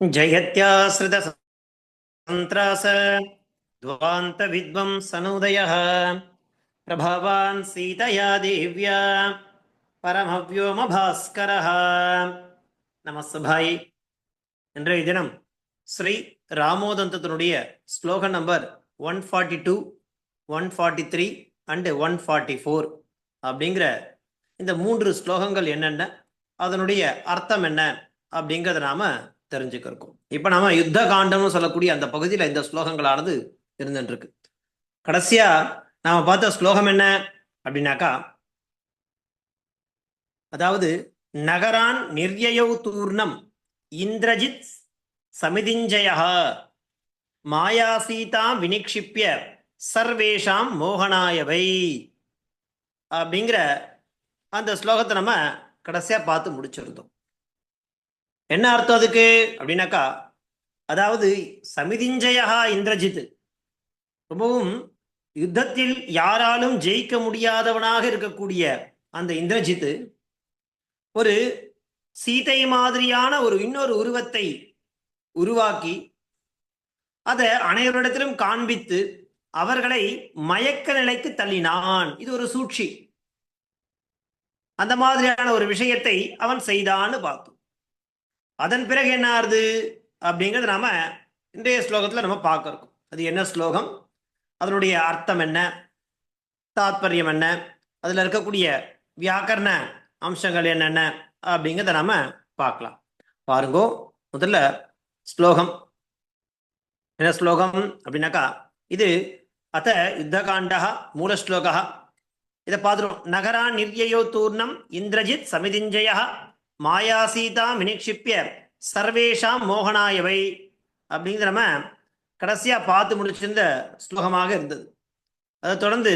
जयत्याश्रितसन्त्रास ध्वान्तविद्वंसनोदयः प्रभावान् सीतया देव्या பரமவ்யோமபாஸ்கரः நமஸ்பாய் இன்றைய தினம் ஸ்ரீ ராமோதந்தத்தினுடைய ஸ்லோக number one forty two one forty three and one forty four அப்படிங்கிற இந்த மூன்று ஸ்லோகங்கள் என்னென்ன அதனுடைய அர்த்தம் என்ன அப்படிங்கிறத நாம தெரிஞ்சுக்கிறோம் இப்ப நாம யுத்த காண்டம்னு சொல்லக்கூடிய அந்த பகுதியில இந்த ஸ்லோகங்களானது இருந்துட்டு இருக்கு கடைசியா நாம பார்த்த ஸ்லோகம் என்ன? அப்படின்னாக்கா அதாவது நகரான் நிர்யயௌ தூர்ணம் இந்திரஜித் சமிதிஞ்சய மாயாசீதாம் வினிக்ஷிப்பிய சர்வேஷாம் மோகனாயவை. அப்படிங்கிற அந்த ஸ்லோகத்தை நம்ம கடைசியா பார்த்து முடிச்சிருந்தோம். என்ன அர்த்தம் அதுக்கு? அப்படின்னாக்கா அதாவது சமிதிஞ்சயா இந்திரஜித் ரொம்பவும் யுத்தத்தில் யாராலும் ஜெயிக்க முடியாதவனாக இருக்கக்கூடிய அந்த இந்திரஜித் ஒரு சீதை மாதிரியான ஒரு இன்னொரு உருவத்தை உருவாக்கி அதை அனைவரிடத்திலும் காண்பித்து அவர்களை மயக்க நிலைக்கு தள்ளினான். இது ஒரு சூழ்ச்சி. அந்த மாதிரியான ஒரு விஷயத்தை அவன் செய்தான்னு பார்த்தோம். அதன் பிறகு என்ன ஆறுது அப்படிங்கிறது நாம இன்றைய ஸ்லோகத்துல நம்ம பார்க்கறோம் அது என்ன ஸ்லோகம்? அதனுடைய அர்த்தம் என்ன? தாத்பரியம் என்ன? அதுல இருக்கக்கூடிய வியாக்கரண அம்சங்கள் என்னென்ன? அப்படிங்கிறத நாம பார்க்கலாம். பாருங்கோ முதல்ல ஸ்லோகம். என்ன ஸ்லோகம் அப்படின்னாக்கா இது அத்த யுத்தகாண்டா மூல ஸ்லோகா. இதை பார்த்துருவோம். நகரா நிர்யயோ தூர்ணம் இந்திரஜித் சமிதிஞ்சயா. மாயாசீதா மினிக்ஷிப்பிய சர்வேஷாம் மோகனாயவை அப்படிங்கிற நம்ம கடைசியாக பார்த்து முடிச்சிருந்த ஸ்லோகமாக இருந்தது. அதை தொடர்ந்து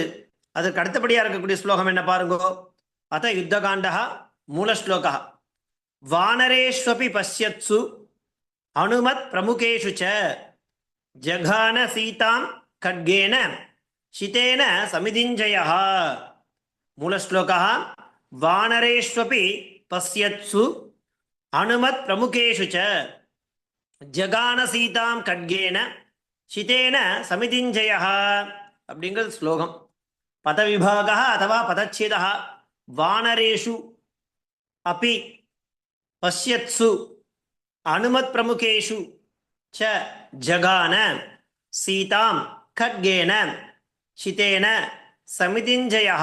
அதற்கு அடுத்தபடியாக இருக்கக்கூடிய ஸ்லோகம் என்ன பாருங்கோ? அத்த யுத்தகாண்டா மூலஸ்லோகா வானரேஷ்வபி பசியத்சு அனுமத் பிரமுகேஷு ச ஜகான சீதாம் கட்கேன சிதேன சமிதிஞ்சய மூலஸ்லோகா வானரேஷ்வபி பசியத்சு அனுமத் பிரமுகேஷு ச ஜகான சீதாம் கட்கேன சிதேன சமிதிஞ்சயா அப்படிங்கிறது ஸ்லோகம் பதவிபாகா அதுவா பதச்சேதா வானரேஷு அப்பி பஷ்யத்சு அனுமத் பிரமுகேஷு ச ஜகான சீதாம் கட்கேன சிதேன சமிதிஞ்சயா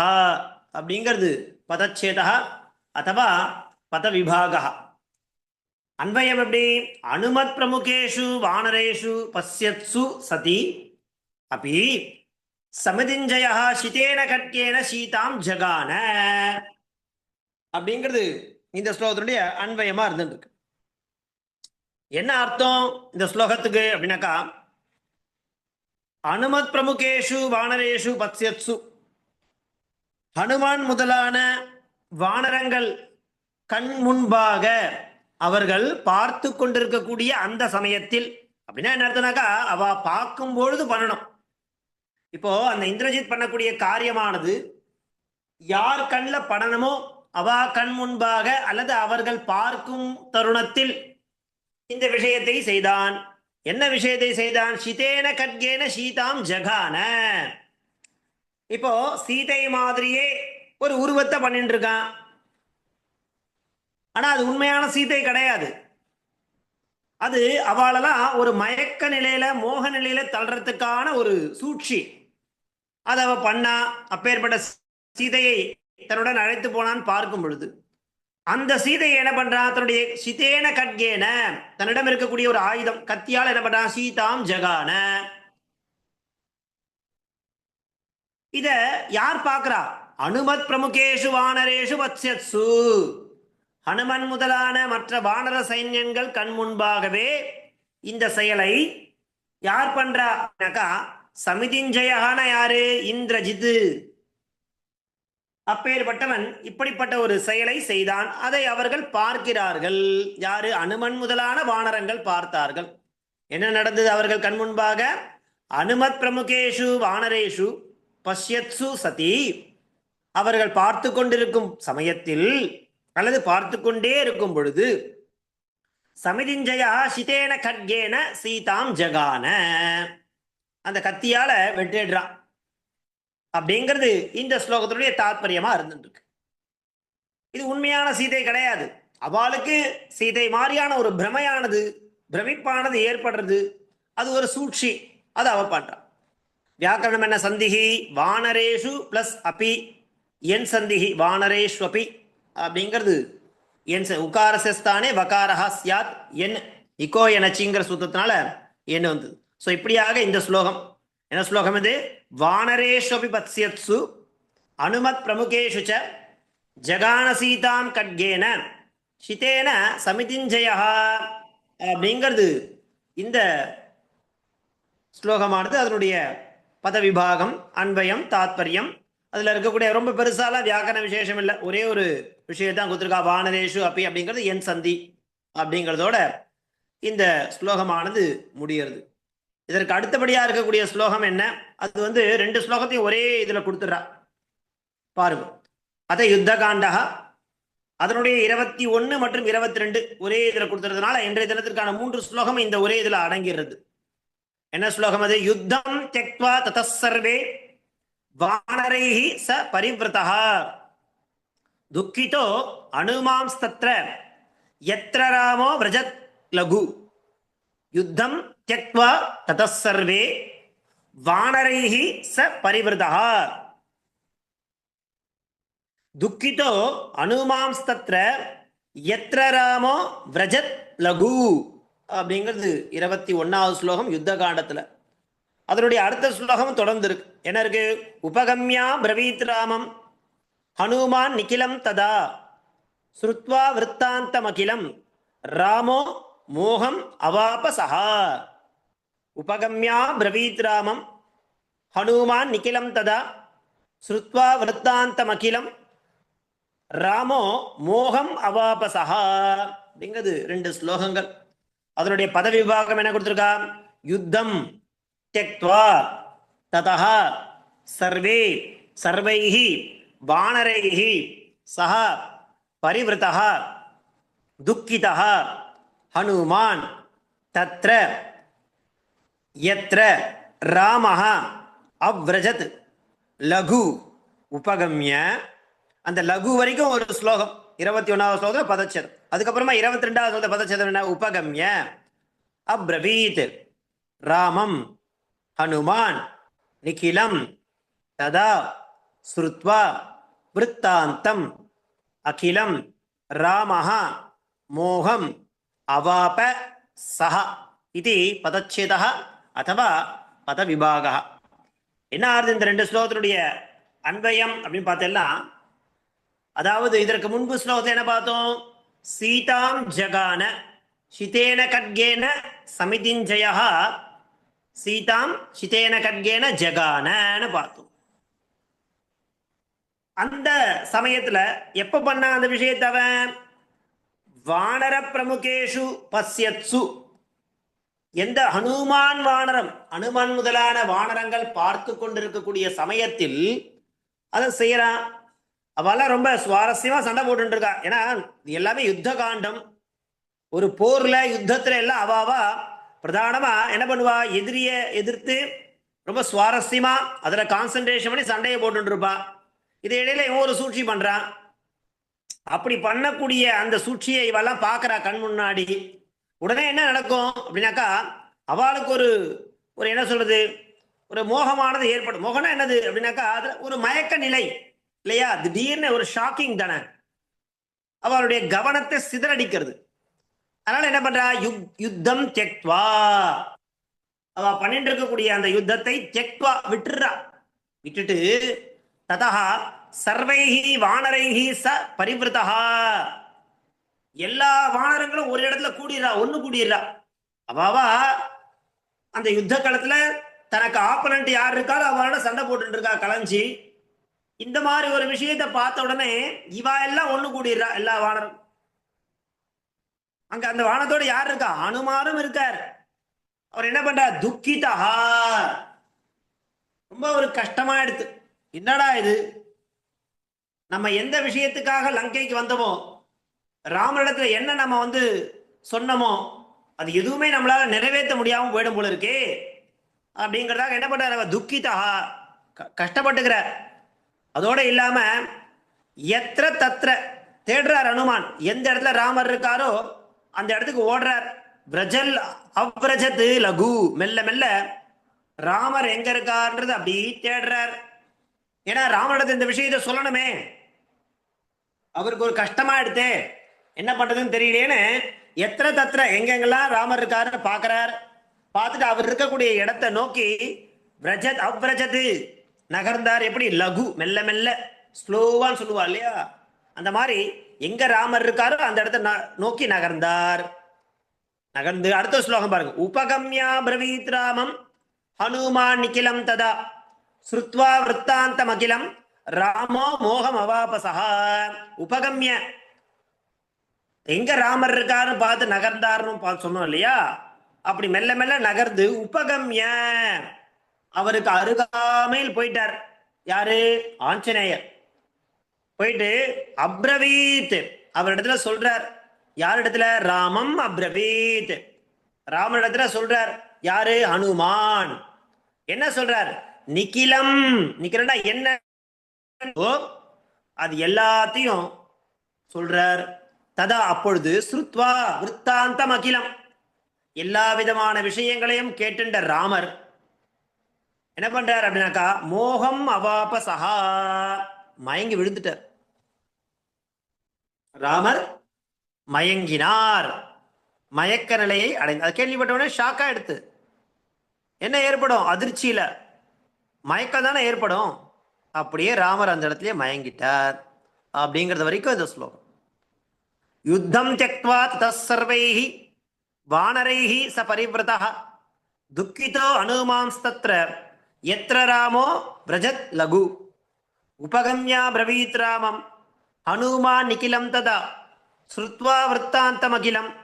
அப்படிங்கிறது பதச்சேதா அத்தவா பதவிபாகா அன்வயம் எப்படி அனுமத் பிரமுகேஷு வானரேஷு பசியத்சு சதி அப்படி சமிதிஞ்சய சிதேன கட்கேன சீதாம் ஜகான அப்படிங்கிறது இந்த ஸ்லோகத்தினுடைய அன்வயமா இருந்துருக்கு என்ன அர்த்தம் இந்த ஸ்லோகத்துக்கு அப்படின்னாக்கா அனுமத் பிரமுகேஷு வானரேஷு பத்யத்சு. ஹனுமான் முதலான வானரங்கள் கண் முன்பாக அவர்கள் பார்த்து கொண்டிருக்கக்கூடிய அந்த சமயத்தில் அப்படின்னா என்ன அர்த்தம்னாக்கா அவ பார்க்கும் பொழுது பண்ணணும். இப்போ அந்த இந்திரஜித் பண்ணக்கூடிய காரியமானது யார் கண்ணில் படணுமோ அவா கண் முன்பாக அல்லது அவர்கள் பார்க்கும் தருணத்தில் இந்த விஷயத்தை செய்தான். என்ன விஷயத்தை செய்தான்? சிதேன கட்கேன சீதாம் ஜகான. இப்போ சீதை மாதிரியே ஒரு உருவத்தை பண்ணிட்டு இருக்கான் ஆனா அது உண்மையான சீதை கிடையாது. அது அவளெல்லாம் ஒரு மயக்க நிலையில மோக நிலையில தள்ளுறதுக்கான ஒரு சூழ்ச்சி. அதை அவ பண்ணா அப்பேற்பட்ட சீதையை தன்னுடன் அழைத்து போனான்னு பார்க்கும் பொழுது அந்த சீதையை என்ன பண்றான் தன்னுடைய சிதேன கட்கேன தன்னிடம் இருக்கக்கூடிய ஒரு ஆயுதம் கத்தியால் என்ன பண்றான் சீதாம் ஜகான. இத யார் பார்க்கறா? அனுமத் பிரமுகேஷு வானரேஷு வத்சத்சு ஹனுமன் முதலான மற்ற வானர சைன்யங்கள் கண் முன்பாகவே இந்த செயலை யார் பண்றாக்கா சமிதிஞ்சயகான யாரு? இந்திரஜித்து. அப்பேற்பட்டவன் இப்படிப்பட்ட ஒரு செயலை செய்தான். அதை அவர்கள் பார்க்கிறார்கள். யாரு? அனுமன் முதலான வானரங்கள் பார்த்தார்கள். என்ன நடந்தது அவர்கள் கண் முன்பாக? அனுமத் பிரமுகேஷு வானரேஷு பஷ்யத்சு சதி. அவர்கள் பார்த்து கொண்டிருக்கும் சமயத்தில் அல்லது பார்த்து கொண்டே இருக்கும் பொழுது சமிதிஞ்சயா சிதேன கட்கேன சீதாம் ஜகான. அந்த கத்தியால வெட்டிடுறான் அப்படிங்கிறது இந்த ஸ்லோகத்தினுடைய தாத்பரியமா இருந்துருக்கு இது உண்மையான சீதை கிடையாது. அவளுக்கு சீதை மாதிரியான ஒரு பிரமையானது பிரமிப்பானது ஏற்படுறது. அது ஒரு சூழ்ச்சி. அது அவ பண்றான் வியாக்கரணம் என்ன சந்திகி? வானரேஷு பிளஸ் அபி. என் சந்திஹி வானரேஸ்வபி அப்படிங்கிறது. என் ச- உகாரசஸ்தானே வகாரஹா சியாத் என் இக்கோ எனச்சிங்கிற சூத்திரத்தினால என்ன வந்தது. ஸோ இப்படியாக இந்த ஸ்லோகம். என்ன ஸ்லோகம் இது? வானரேஷு அபி பத்யத்சு அனுமத் பிரமுகேஷு ச ஜகான சீதாம் கட்கேன சிதேன சமிதிஞ்சயா அப்படிங்கிறது இந்த ஸ்லோகமானது. அதனுடைய பதவிபாகம் அன்பயம் தாத்பரியம் அதில் இருக்கக்கூடிய ரொம்ப பெருசாலாம் வியாக்கரண விசேஷம் இல்லை. ஒரே ஒரு விஷயத்தான் கொடுத்துருக்கா. வானரேஷு அப்பி அப்படிங்கிறது என் சந்தி அப்படிங்கிறதோட இந்த ஸ்லோகமானது முடிகிறது இதற்கு அடுத்தபடியாக இருக்கக்கூடிய ஸ்லோகம் என்ன? அது வந்து ரெண்டு ஸ்லோகத்தையும் ஒரே இதில் கொடுத்துட்றா. பாருங்க. அதை யுத்த காண்டகா அதனுடைய இருபத்தி ஒன்று மற்றும் இருபத்தி ரெண்டு ஒரே இதில் கொடுத்துறதுனால இன்றைய தினத்திற்கான மூன்று ஸ்லோகம் இந்த ஒரே இதில் அடங்கிறது என்ன ஸ்லோகம் அது? யுத்தம் தெக்வா ததசர்வே வானரைஹி ச பரிவிரதா துக்கிதோ அனுமாம்ஸ்தத்ர. எத்திர ராமோ விரஜத் லகு. யுத்தம் தியக்வா ததசர்வே வானரைஹி ச பரிவிரதா துக்கிதோ அனுமாம்ஸ்தத்ர. எத்திர ராமோ விரஜத் லகு. அப்படிங்கிறது இருபத்தி ஒன்னாவது ஸ்லோகம் யுத்த காண்டத்துல அதனுடைய அடுத்த ஸ்லோகம் தொடர்ந்து இருக்கு என்ன இருக்கு? உபகம்யா பிரவீத் ராமம். ஹனுமான் நிகிலம் ததா. ஸ்ருத்வா விற்த்தாந்தமகிலம் ராமோ மோகம் அவாப சஹா உபகம்யா பிரவீத் ராமம். ஹனுமான் நிகிலம் ததா. ஸ்ருத்வா விற்த்தாந்தமகிலம் ராமோ மோகம் அவாபசஹா. அப்படிங்கிறது ரெண்டு ஸ்லோகங்கள். அதனுடைய பதவி விபாகம் என்ன கொடுத்துருக்கா? யுத்தம். தியக்த்வா ததா சர்வே சர்வைஹி வானரைஹி சஹ பரிவிருத்தः துக்கிதா ஹனுமான் தத்ர எத்திர ராமः அவ்ரஜத் லகு உபகமிய அந்த லகு வரைக்கும் ஒரு ஸ்லோகம் இருபத்தி ஒன்றாவது ஸ்லோகத்தில் பதச்சதம் அதுக்கப்புறமா இருபத்தி ரெண்டாவது ஸ்லோகத்தில் பதச்சதம் என்ன? உபகமிய அப்ரவீத் ராமம் ஹனுமான் நிகிலம் ததா ஸ்ருத்வா விற்த்தாந்தம் அகிலம் ராமஹா மோகம் அவாப சஹ இது பதச்சேதா அथवा பதவிபாகः என்ன ஆறுது இந்த ரெண்டு ஸ்லோகத்தினுடைய அன்வயம் அப்படின்னு பார்த்தேன்னா அதாவது இதற்கு முன்பு ஸ்லோகத்தை என்ன பார்த்தோம் சீதாம் ஜகான சிதேன கட்கேன சமிதிஞ்சயா சீதாம் சிதேன கட்கேன ஜகானன்னு பார்த்தோம். அந்த சமயத்துல எப்ப பண்ண அந்த விஷயத்தவன் வானர பிரமுகேஷு பசியத்சு. எந்த ஹனுமான் வானரம் ஹனுமான் முதலான வானரங்கள் பார்த்து கொண்டிருக்கக்கூடிய சமயத்தில் அதை செய்யறான். அவெல்லாம் ரொம்ப சுவாரஸ்யமா சண்டை போட்டு இருக்கா ஏன்னா எல்லாமே யுத்த காண்டம் ஒரு போர்ல யுத்தத்துல எல்லாம் அவாவா பிரதானமா என்ன பண்ணுவா? எதிரிய எதிர்த்து ரொம்ப சுவாரஸ்யமா அதுல கான்சன்ட்ரேஷன் பண்ணி சண்டையை போட்டுட்டு இருப்பா. இது இடையில இவன் ஒரு சூழ்ச்சி பண்றான் அப்படி பண்ணக்கூடிய அந்த சூழ்ச்சியை இவெல்லாம் பார்க்குறா கண் முன்னாடி. உடனே என்ன நடக்கும் அப்படின்னாக்கா அவளுக்கு ஒரு ஒரு என்ன சொல்றது? ஒரு மோகமானது ஏற்படும். மோகம்னா என்னது அப்படின்னாக்கா அதுல ஒரு மயக்க நிலை இல்லையா? திடீர்னு ஒரு ஷாக்கிங் தானே. அவளுடைய கவனத்தை சிதறடிக்கிறது. அதனால என்ன பண்றா? யுக் யுத்தம் தெக்வா. அவ பண்ணிட்டு இருக்கக்கூடிய அந்த யுத்தத்தை தெக்வா விட்டுறா. விட்டுட்டு ததா சர்வைஹி வானரைஹி ச பரிவிருத்தா எல்லா வானரங்களும் ஒரு இடத்துல கூடிடுறா ஒண்ணு கூடிடுறா அவாவா அந்த யுத்த களத்துல தனக்கு ஆப்பனண்ட் யார் இருக்காளோ அவளோட சண்டை போட்டுட்டு இருக்கா கலைஞ்சி. இந்த மாதிரி ஒரு விஷயத்தை பார்த்த உடனே இவா எல்லாம் ஒண்ணு கூடிடுறா எல்லா வானரும். அங்க அந்த வானத்தோட யார் இருக்கா? அனுமாரும் இருக்கார். அவர் என்ன பண்றார்? துக்கிதா ரொம்ப ஒரு கஷ்டமா எடுத்து. என்னடா இது? நம்ம எந்த விஷயத்துக்காக லங்கைக்கு வந்தோமோ ராமனிடத்துல என்ன நம்ம வந்து சொன்னமோ அது எதுவுமே நம்மளால நிறைவேற்ற முடியாம போயிடும் போல இருக்கே. அப்படிங்கிறதாக என்ன பண்றாரு? அவர் துக்கிதா க- கஷ்டப்பட்டுக்கிறார். அதோட இல்லாம எத்திர தத்ர தேடுறார் அனுமான். எந்த இடத்துல ராமர் இருக்காரோ அந்த இடத்துக்கு ஓடுறார் பிரஜல் அவ்ரஜத்து லகு. மெல்ல மெல்ல ராமர் எங்க இருக்கார்ன்றது அப்படி தேடுறார். ஏன்னா ராமனிடத்து இந்த விஷயத்த சொல்லணுமே. அவருக்கு ஒரு கஷ்டமா எடுத்து. என்ன பண்றதுன்னு தெரியலேன்னு எத்தனை தத்திர எங்கெங்கெல்லாம் ராமர் இருக்காருன்னு பாக்குறார் பார்த்துட்டு அவர் இருக்கக்கூடிய இடத்தை நோக்கி பிரஜத் அவ்ரஜது நகர்ந்தார். எப்படி? லகு. மெல்ல மெல்ல. ஸ்லோவான்னு சொல்லுவா இல்லையா? அந்த மாதிரி எங்க ராமர் இருக்காரோ அந்த இடத்த ந- நோக்கி நகர்ந்தார். நகர்ந்து அடுத்த ஸ்லோகம் பாருங்க. உபகம்யா பிரவீத் ராமம் ஹனுமான் நிக்கிலம் ததா. ஸ்ருத்வா விற்த்தாந்தம் அகிலம் ராமோ மோகம் அவாபசா உபகம்ய. எங்க ராமர் இருக்காருன்னு பார்த்து நகர்ந்தாருன்னு பார்த்து சொன்னோம் இல்லையா? அப்படி மெல்ல மெல்ல நகர்ந்து உபகம்ய. அவருக்கு அருகாமையில் போயிட்டார். யாரு? ஆஞ்சநேயர். போயிட்டு அப்ரவீத். அவரிடத்துல சொல்றார். யாரிடத்துல? ராமம் அப்ரவீத். ராமனிடத்துல சொல்றார். யாரு? ஹனுமான். என்ன சொல்றார்? நிக்கிலம் நிக்கிறனா என்ன? அது எல்லாத்தையும் சொல்றார். ததா அப்பொழுது ஸ்ருத்வா விற்த்தாந்தம் அகிலம் எல்லா விதமான விஷயங்களையும் கேட்டுண்ட ராமர் என்ன பண்றார் அப்படின்னாக்கா மோகம் அவாப சஹா மயங்கி விழுந்துட்டார். ராமர் மயங்கினார். மயக்க நிலையை அடைந்தார் அது கேள்விப்பட்டவனே ஷாக்கா எடுத்து. என்ன ஏற்படும்? அதிர்ச்சியில. மயக்கம் தானே ஏற்படும். அப்படியே ராமர் அந்த இடத்துலயே மயங்கிட்டார். அப்படிங்கிறது வரைக்கும் இந்த ஸ்லோகம். யுத்தம் தியக்வா தசர்வைஹி வானரைஹி ச பரிவிரதா. துக்கிதோ அனுமாம்ஸ்தத்ர. எத்திர ராமோ பிரஜத் லகு. உபகம்யா பிரவீத் ராமம். ஹனுமான் நிகிலம் ததா. ஸ்ருத்வா விற்த்தாந்தமகிலம்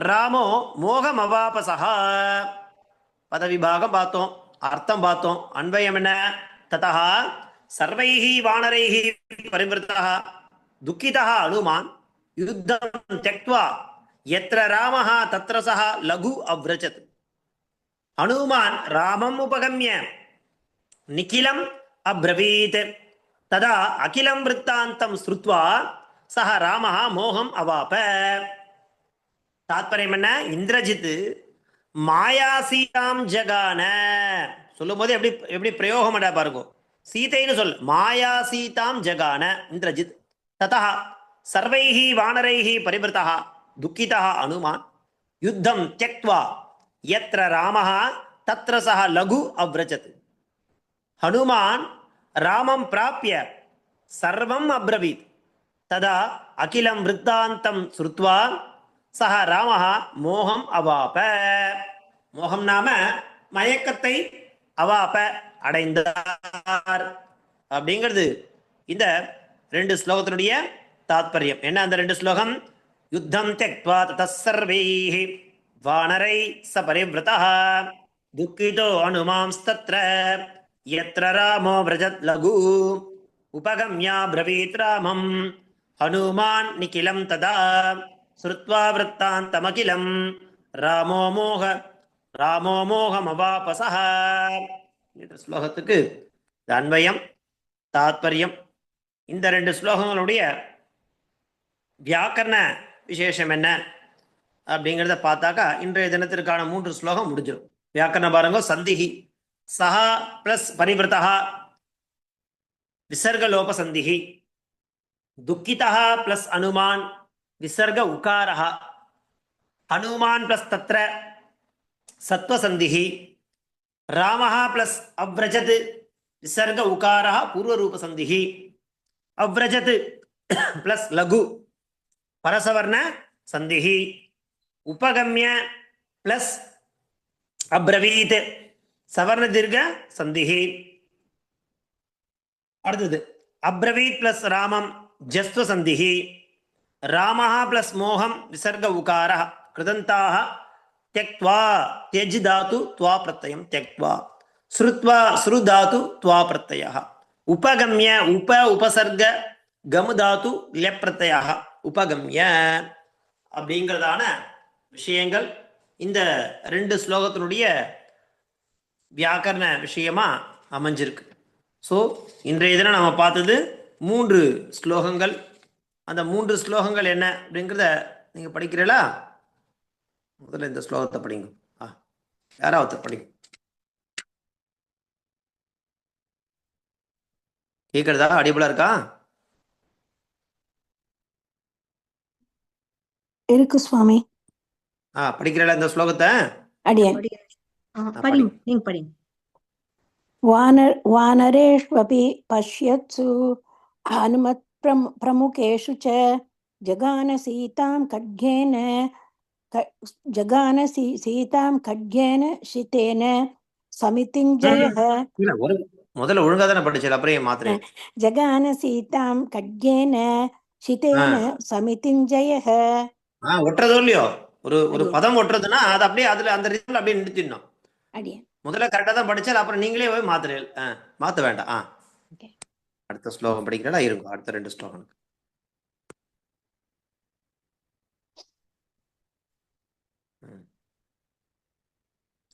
ராமோ மோகம் அவாபசகா பதவிபாகம் பார்த்தோம் அர்த்தம் பார்த்தோம். அன்பயம் என்ன? ததா. சர்வைஹி வானரைஹி பரிவிருத்தா துக்கிதா அனுமான். யுத்தம் தெக்வா எத்திர ராமஹா தத்ர சஹ லகு அவ்ரஜத். அனுமான் ராமம் உபகமிய. நிக்கிலம் அப்ரவீத். ததா அகிலம் விற்த்தாந்தம் ஸ்ருத்வா சஹ ராமஹா மோகம் அவாப. தாத்பரியம் என்ன? இந்திரஜித் மாயாசீதாம் ஜகான. சொல்லும் போது எப்படி எப்படி பிரயோகம் பண்ண பாருங்க. சீதைன்னு சொல் மாயா சீதாம் ஜகான இந்திரஜித். ததா சர்வைஹி வானரைஹி பரிபிருத்தா துக்கிதா அனுமான். யுத்தம் தியக்த்வா எத்திர ராமஹா தத்ர சஹ லகு அவ்ரஜத். ஹனுமான் ராமம் பிராப்பிய சர்வம் அப்ரவீத். ததா அகிலம் விற்த்தாந்தம் சுருத்வா சக ராமஹா மோகம் அவாப. மோகம் நாம மயக்கத்தை அவாப அடைந்தார். அப்படிங்கிறது இந்த ரெண்டு ஸ்லோகத்தினுடைய தாத்பரியம். என்ன அந்த ரெண்டு ஸ்லோகம்? யுத்தம் தெக்வா தர்வை வானரை ச பரிவிரதா துக்கிதோ அனுமாம்ஸ்தத்ர. யத்ர ராமோ விரஜத் லகு உபகம்யா பிரவீத் ராமம் ஹனுமான் நிகிலம் ததா ஸ்ருத்வா விற்த்தாந்தமகிலம் ராமோ மோக ராமோ மோகமவாபசः இந்த ஸ்லோகத்துக்கு அன்வயம் தாத்பரியம் இந்த ரெண்டு ஸ்லோகங்களுடைய வியாக்கரண விசேஷம் என்ன அப்படிங்கிறத பார்த்தாக்கா இன்றைய தினத்திற்கான மூன்று ஸ்லோகம் முடிஞ்சிடும் வியாக்கரண பாருங்க சந்திகி சஹா பிளஸ் பரிவிரதா விசர்கலோப சந்திஹி துக்கிதா பிளஸ் அனுமான் விசர்க உகாரः ஹனுமான் பிளஸ் தத்ர சத்வசந்திஹி ராமः பிளஸ் அவ்ரஜத் விசர்க உகாரः பூர்வரூபசந்திஹி அவ்ரஜத் பிளஸ் லகு பரசவர்ண சந்திஹி உபகம்ய பிளஸ் அப்ரவீத் சவர்ண தீர்க்க சந்திஹி அடுத்தது அப்ரவீத் பிளஸ் ராமம் ஜஸ்வ சந்திஹி ராமஹா பிளஸ் மோகம் விசர்க உகார கிருதந்தாக தியக்வா தியஜ் தாத்து துவா பிரத்தயம் தியக்வா ஸ்ருத்வா ஸ்ரு தாத்து துவா பிரத்தயா உபகம்ய உப உபசர்க கமு தாத்து லெப்ரத்தயா அப்படிங்கிறதான விஷயங்கள் இந்த ரெண்டு ஸ்லோகத்தினுடைய வியாக்கரண விஷயமா அமைஞ்சிருக்கு. ஸோ இன்றைய தினம் நம்ம பார்த்தது மூன்று ஸ்லோகங்கள். அந்த மூன்று ஸ்லோகங்கள் என்ன அப்படிங்கிறத நீங்கள் படிக்கிறீங்களா? முதல்ல இந்த ஸ்லோகத்தை படிங்க. ஆ யாராவது படிங்க. கேட்குறதா அடிபலா இருக்கா? இருக்கு சுவாமி. ஆ படிக்கிறீங்களா இந்த ஸ்லோகத்தை? அடியேன். ஆ, ஆ, படிங்க நீங்க படிங்க वानर वानरेष्वपि पश्यत्सु हनुमत् प्रमु प्रमुखेषु च जगान सीतां खड्गेन क- जगान सी सीतां खड्गेन शितेन समितिञ्जयः இல்ல ஒரு முதல்ல ஒழுங்கா தானே படிச்சது அப்புறம் ஏன் மாத்திரேன் जगान सीतां खड्गेन शितेन समितिञ्जयः ஆ ஒட்டுறதோ இல்லையோ ஒரு ஒரு அடியே. பதம் ஒட்டுறதுன்னா அது அப்படியே அதுல அந்த ரீதியில் அப்படியே நிறுத்திடணும் அடியேன் முதல்ல கரெக்டாக தான் படிச்சால் அப்புறம் நீங்களே போய் மாத்துறீங்க ஆ மாத்த வேண்டாம் ஆ Okay. அடுத்த ஸ்லோகம் படிக்கிறா இருக்கும் அடுத்த ரெண்டு ஸ்லோகம் ம்.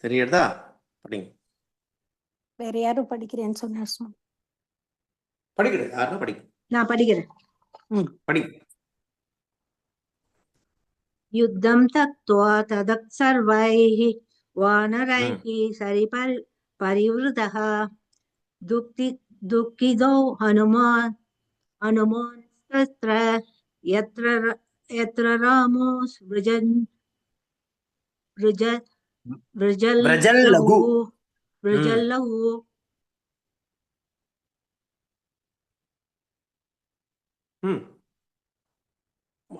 தெரியுறதா படிங்க வேற யாரும் படிக்கிறேன்னு சொன்னார் சுவாமி படிக்கிறது யாருன்னா படிங்க நான் படிக்கிறேன் படிங்க युद्धं त्यक्त्वा तदक् सर्वैः वानरैः सरिपरि परिवृतः दुःखि दुःखितो हनुमान् हनुमान् तत्र यत्र र- यत्र रामो सृजन् वृज व्रजल्लघु। वृजल्लघु वृजल्लघु ம்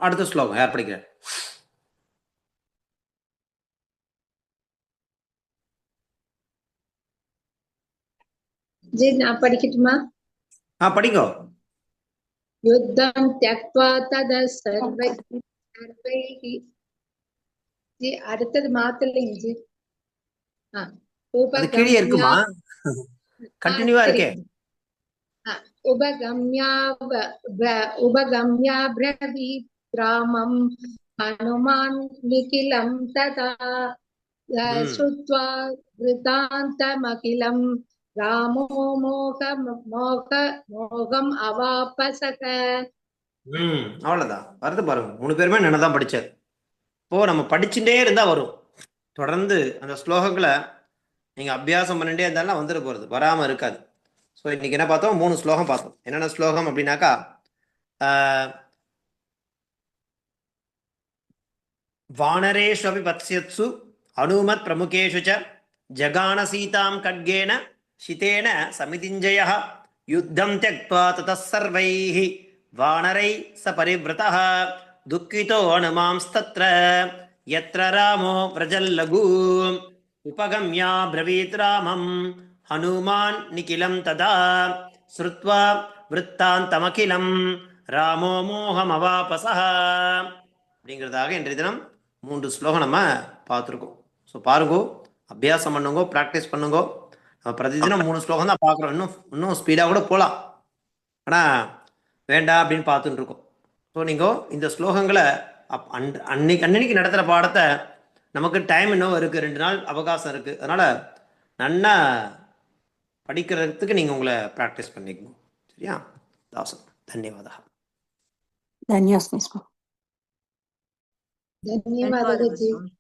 அடுத்த ஸ்லோகம் யார் படிக்கிறார் जी நான் படிக்கட்டுமா ஆ படிங்கோ युद्धं त्यक्त्वा तद सर्वै सर्वैः ஜி அடுத்தது மாத்தலைங்க ஜி ஆ அது கீழே இருக்குமா கண்டினியூவா இருக்கே உபகம்யா உபகம்யா பிரவீத் கிராமம் ஹனுமான் நிகிலம் ததா ம். ஸ்ருத்வா விருத்தாந்தமகிலம் ராமோ மோக மோக மோகம் அவாபசக. ம் அவ்வளவுதான். வருது பாருங்க. மூணு பேருமே நினைதான் படிச்சது இப்போ நம்ம படிச்சுட்டே இருந்தா வரும். தொடர்ந்து அந்த ஸ்லோகங்களை நீங்க அபியாசம் பண்ணிட்டே இருந்தாலும் வந்துட போறது. வராம இருக்காது. ஸோ இன்னைக்கு என்ன பார்த்தோம்? மூணு ஸ்லோகம் பார்த்தோம். என்னென்ன ஸ்லோகம் அப்படின்னாக்கா ஆஹ், வானரேஷு அபி பத்யத்சு அனுமத் பிரமுகேஷு ச ஜகான சீதாம் கட்கேன சிதேன சமிதிஞ்சய யுத்தம் தியக்வா தத்தர்வை வானரை ச பரிவிரத துக்கிதோ அனுமாம்ஸ்தத்ர எத்திர ராமோ விரஜல்லகு உபகம்யா பிரவீத் ராமம் ஹனுமான் நிகிலம் ததா ஸ்ருத்வா விற்த்தாந்தமகிலம் ராமோ மோகமவாபசா அப்படிங்கிறதாக இன்றைய தினம் மூன்று ஸ்லோகம் நம்ம பார்த்துருக்கோம். ஸோ பாருங்கோ அபியாசம் பண்ணுங்கோ ப்ராக்டிஸ் பண்ணுங்கோ. பிரதிதினம் மூணு ஸ்லோகம் தான் பார்க்குறோம். இன்னும் இன்னும் ஸ்பீடாக கூட போகலாம். ஆனால் வேண்டாம் அப்படின்னு பார்த்துட்டு இருக்கோம். ஸோ நீங்கள் இந்த ஸ்லோகங்களை அப் அன் அன்னைக்கு அன்னன்னைக்கு நடத்துகிற பாடத்தை நமக்கு டைம் இன்னும் இருக்குது ரெண்டு நாள் அவகாசம் இருக்குது அதனால் நன்னா படிக்கிறதுக்கு நீங்கள் உங்களை ப்ராக்டிஸ் பண்ணிக்கணும் சரியா? தாசன் தன்யவாதா தன்யவாதம்